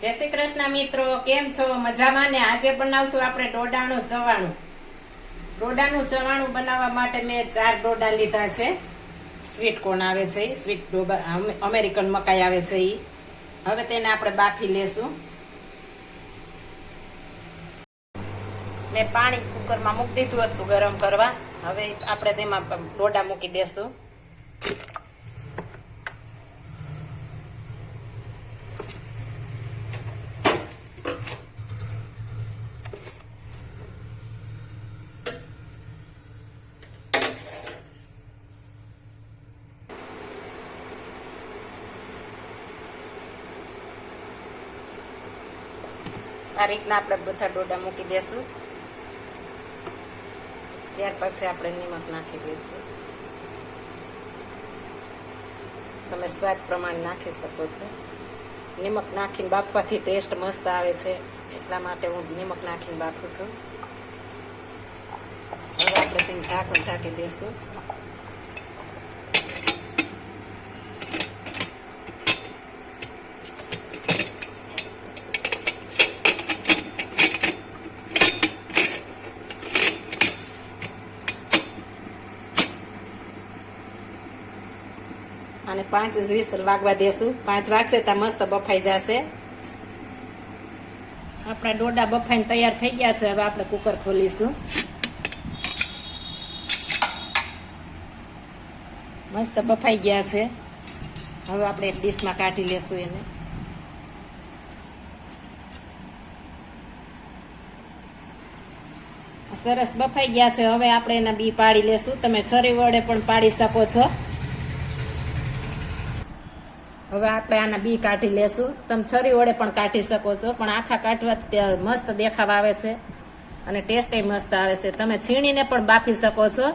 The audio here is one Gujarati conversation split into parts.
જય શ્રી કૃષ્ણ મિત્રો, કેમ છો? મજામાં ને? આજે બનાવશું આપણે ડોડાનું ચવાણું. ડોડાનું ચવાણું બનાવવા માટે મેં ચાર ડોડા લીધા છે. સ્વીટ કોર્ન આવે છે સ્વીટ ડોબા અમેરિકન મકાઈ આવે છે એ હવે તેને આપણે બાફી લેશું. મેં પાણી કુકરમાં મૂકી દીધું હતું ગરમ કરવા. હવે આપણે તેમાં ડોડા મૂકી દેશું. આ રીતના આપણે બધા ડોડા મૂકી દેશું. ત્યાર પછી આપણે નિમક નાખી દઈશું તમે સ્વાદ પ્રમાણે નાખી શકો છો. નિમક નાખીને બાફવાથી ટેસ્ટ મસ્ત આવે છે. એટલા માટે હું નિમક નાખીને બાફું છું. હવે આપણે તેને ઢાંકણ ઢાંકી દઈશું અને પાંચ વીસ વાગવા દેશું. પાંચ વાગશે, ત્યાં મસ્ત બફાઈ જશે. આપણા ડોડા બફાઈને તૈયાર થઈ ગયા છે, હવે આપણે કુકર ખોલીશું. મસ્ત બફાઈ ગયા છે. હવે આપણે એક ડીશમાં કાઢી લેશું એને. સરસ બફાઈ ગયા છે. હવે આપણે એના બી પાડી લેશું. તમે છરી વડે પણ પાડી શકો છો. હવે આપણે આના બી કાઢી લેશું. તમે છરી વડે પણ કાઢી શકો છો, પણ આખા કાઢવા મસ્ત દેખાવ આવે છે. અને ટેસ્ટ મસ્ત આવે છે. તમે છીણીને પણ બાફી શકો છો.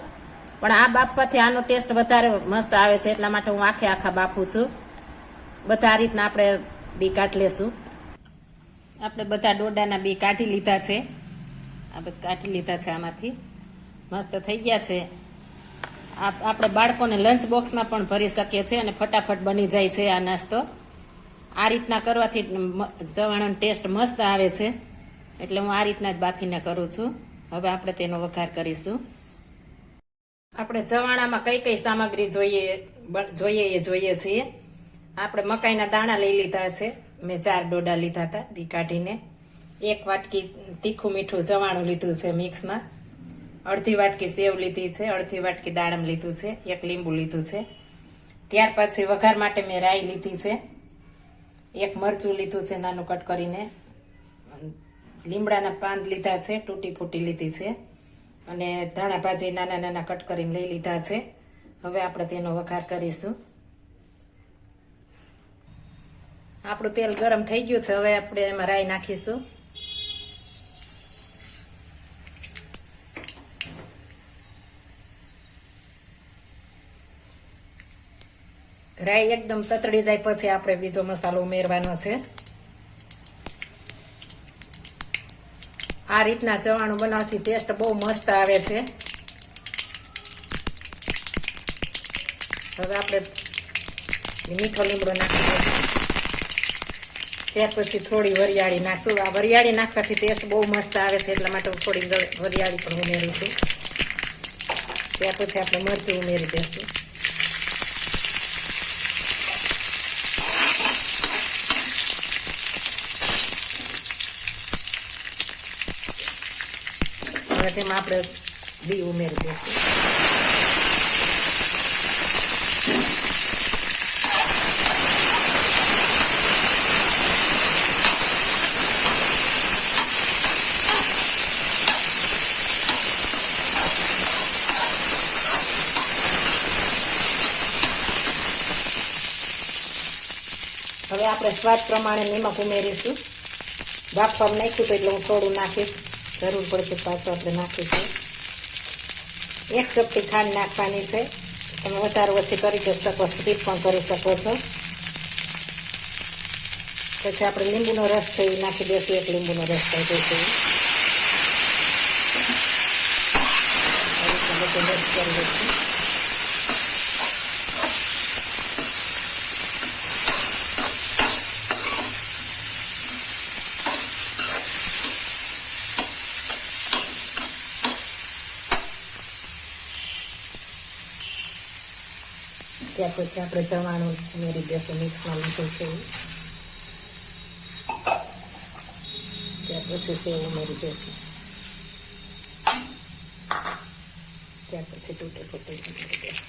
પણ આ બાફવાથી આનો ટેસ્ટ વધારે મસ્ત આવે છે, એટલા માટે હું આખે આખા બાફું છું. બધા રીતના આપણે બી કાઢી લેશું. આપણે બધા ડોડાના બી કાઢી લીધા છે. આ બધા કાઢી લીધા છે આમાંથી. મસ્ત થઈ ગયા છે. આપણે બાળકોને લંચ બોક્સમાં પણ ભરી શકીએ છીએ અને ફટાફટ બની જાય છે આ નાસ્તો. આ રીતના કરવાથી ચવાણાનો ટેસ્ટ મસ્ત આવે છે. એટલે હું આ રીતના જ બાફીને કરું છું. હવે આપણે તેનો વઘાર કરીશું. આપણે ચવાણામાં કઈ કઈ સામગ્રી જોઈએ જોઈએ એ જોઈએ છીએ. આપણે મકાઈના દાણા લઈ લીધા છે. મેં ચાર ડોડા લીધા હતા બી કાઢીને. એક વાટકી તીખું મીઠું જવાણું લીધું છે મિક્સમાં. અડધી વાટકી સેવ લીધી છે, અડધી વાટકી દાડમ લીધું છે, એક લીંબુ લીધું છે. ત્યાર પછી વઘાર માટે મેં રાઈ લીધી છે. એક મરચું લીધું છે નાનું કટ કરીને. લીમડાના પાન લીધા છે, તૂટી ફૂટી લીધી છે. અને ધાણા ભાજી નાના નાના કટ કરીને લઈ લીધા છે. હવે આપણે તેનો વઘાર કરીશું. આપણું તેલ ગરમ થઈ ગયું છે, હવે આપણે એમાં રાઈ નાખીશું. રાઈ એકદમ તતડી જાય પછી આપણે બીજો મસાલો ઉમેરવાનો છે. આ રીતના ચવાણું બનાવથી ટેસ્ટ બહુ મસ્ત આવે છે. હવે આપણે મીઠો લીમડો નાખીશું. ત્યાર પછી થોડી વરિયાળી નાખશું. આ વરિયાળી નાખવાથી ટેસ્ટ બહુ મસ્ત આવે છે, એટલા માટે થોડી વરિયાળી પણ ઉમેરીશું ત્યાર પછી આપણે મરચું ઉમેરી દઈશું. તેમાં આપણે બી ઉમેરી દઈશું. હવે આપણે સ્વાદ પ્રમાણે નિમક ઉમેરીશું. બાફવામાં નાખ્યું તો એટલે હું થોડું નાખીશ. જરૂર પડશે પાછું આપણે નાખીશું. એક ચપટી ખાંડ નાખવાની છે. તમે વધારે ઓછી કરી શકો, સ્કીપ પણ કરી શકો છો. પછી આપણે લીંબુનો રસ છે એ નાખી દઈશું, એક લીંબુનો રસ થઈ દઈશું. બધું કરી દઈશું. ત્યાર પછી આપણે જવાનું ઉમેરી દેશું મિક્સમાં લીધું છે. ત્યાર પછી સેવ ઉમેરી દેશું ત્યાર પછી તૂટે ફૂટે ઉમેરી દેશું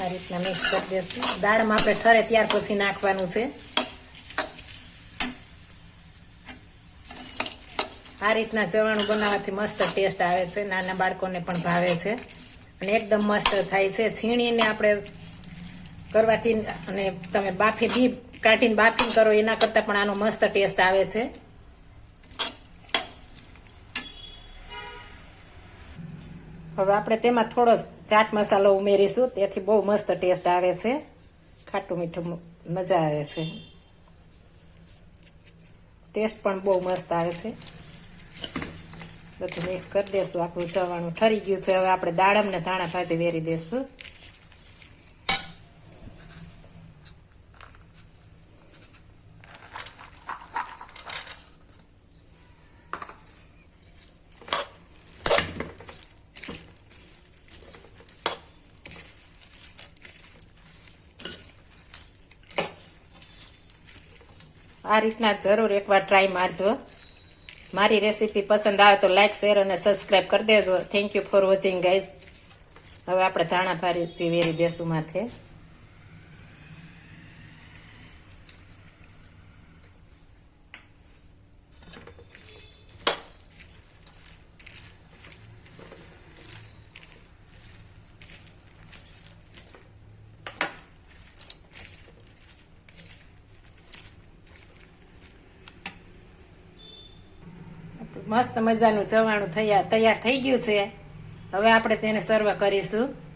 આ રીતના મિક્સ કરી દઈશું દાળમાં આપણે ઠરે ત્યાર પછી નાખવાનું છે. આ રીતના ચવાણું બનાવવાથી મસ્ત ટેસ્ટ આવે છે. નાના બાળકોને પણ ભાવે છે. અને એકદમ મસ્ત થાય છે. છીણીને આપણે કરવાથી અને તમે બાફી બી કાઢીને બાફીને કરો, એના કરતાં પણ આનો મસ્ત ટેસ્ટ આવે છે. હવે આપણે તેમાં થોડો ચાટ મસાલો ઉમેરીશું. તેથી બહુ મસ્ત ટેસ્ટ આવે છે. ખાટું મીઠું મજા આવે છે. ટેસ્ટ પણ બહુ મસ્ત આવે છે. બધું મિક્સ કરી દઈશું આપણું ચવાણું ઠરી ગયું છે. હવે આપણે દાડમ ને ધાણા ભાજી વેરી દઈશું આ રીતના જરૂર એકવાર ટ્રાય મારજો. મારી રેસીપી પસંદ આવે તો લાઇક શેર અને સબસ્ક્રાઈબ કરી દેજો. Thank you for watching guys હવે આપણે ધાણા ભારી વેરી દેશું માથે મસ્ત મજાનું ચવાણું થયા તૈયાર થઈ ગયું છે. હવે આપણે તેને સર્વ કરીશું.